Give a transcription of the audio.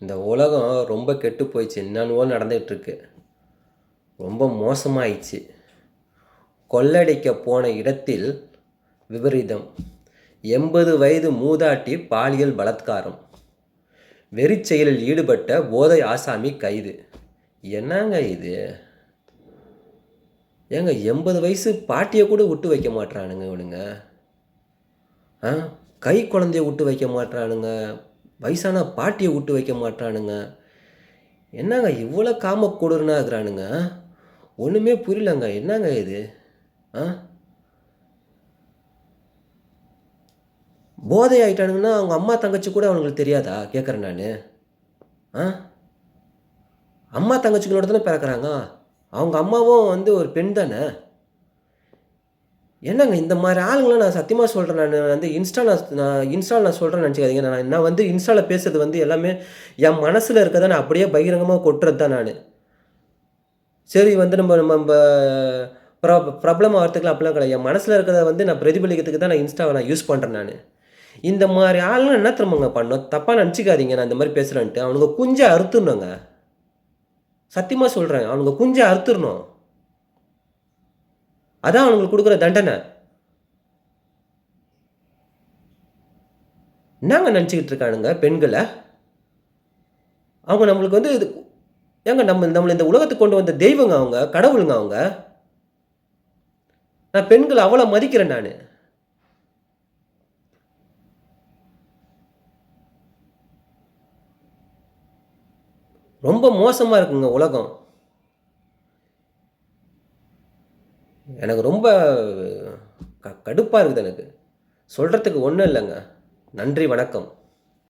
இந்த உலகம் ரொம்ப கெட்டு போயிடுச்சு. என்னென்னவோ நடந்துகிட்ருக்கு. ரொம்ப மோசமாயிடுச்சு. கொள்ளடிக்க போன இடத்தில் விபரீதம். எண்பது வயது மூதாட்டி பாலியல் பலாத்காரம். வெறிச்செயலில் ஈடுபட்ட போதை ஆசாமி கைது. என்னங்க இது? ஏங்க எண்பது வயசு பாட்டியை கூட விட்டு வைக்க மாட்றானுங்க இவனுங்க. ஆ? கை குழந்தைய விட்டு வைக்க மாட்றானுங்க. வயசான பாட்டியை விட்டு வைக்க மாட்டானுங்க. என்னங்க இவ்வளோ காம கொடுறனா இருக்கிறானுங்க? ஒன்றுமே புரியலங்க. என்னங்க இது? ஆ? போதை ஆயிட்டானுங்கன்னா அவங்க அம்மா தங்கச்சி கூட அவங்களுக்கு தெரியாதா? கேட்குறேன் நான். ஆ? அம்மா தங்கச்சிகளோட தானே பிறக்கிறாங்க? அவங்க அம்மாவும் வந்து ஒரு பெண் தானே? என்னங்க இந்த மாதிரி ஆளுங்களாம் நான் சத்தியமாக சொல்கிறேன் நான் வந்து இன்ஸ்டா நான் நான் இன்ஸ்டாவில் நான் சொல்கிறேன்னு நினச்சிக்காதீங்க. நான் நான் வந்து இன்ஸ்டாவில் பேசுறது வந்து எல்லாமே என் மனசில் இருக்கிறத நான் அப்படியே பகிரங்கமாக கொட்டுறது தான் நான். சரி வந்து நம்ம நம்ம நம்ம ப்ரா ப்ராப்ளம் ஆகிறதுக்குலாம் அப்படிலாம் கிடையாது. என் மனசில் இருக்கிறத வந்து நான் பிரதிபலிக்கிறதுக்கு தான் நான் இன்ஸ்டாவை நான் யூஸ் பண்ணுறேன் நான். இந்த மாதிரி ஆளுங்க என்ன திரும்பங்க பண்ணோம்? தப்பாக நினச்சிக்காதீங்க நான் இந்த மாதிரி பேசுகிறேன்ட்டு அவனுங்க குஞ்சை அறுத்துடணுங்க. சத்தியமாக சொல்கிறேன் அவனுங்க குஞ்சை அறுத்துடணும். அதான் அவனுங்களுக்கு கொடுக்குற தண்டனை. என்னங்க நினச்சிக்கிட்டு இருக்கானுங்க பெண்களை? அவங்க நம்மளுக்கு வந்து இது ஏங்க நம்ம நம்மளை இந்த உலகத்துக்கு கொண்டு வந்த தெய்வங்க அவங்க கடவுளுங்க அவங்க? நான் பெண்களை அவ்வளோ மதிக்கிறேன் நான். ரொம்ப மோசமாக இருக்குங்க உலகம். எனக்கு ரொம்ப க கடுப்பாக இருக்குது எனக்கு. சொல்கிறதுக்கு ஒன்றும் இல்லைங்க. நன்றி வணக்கம்.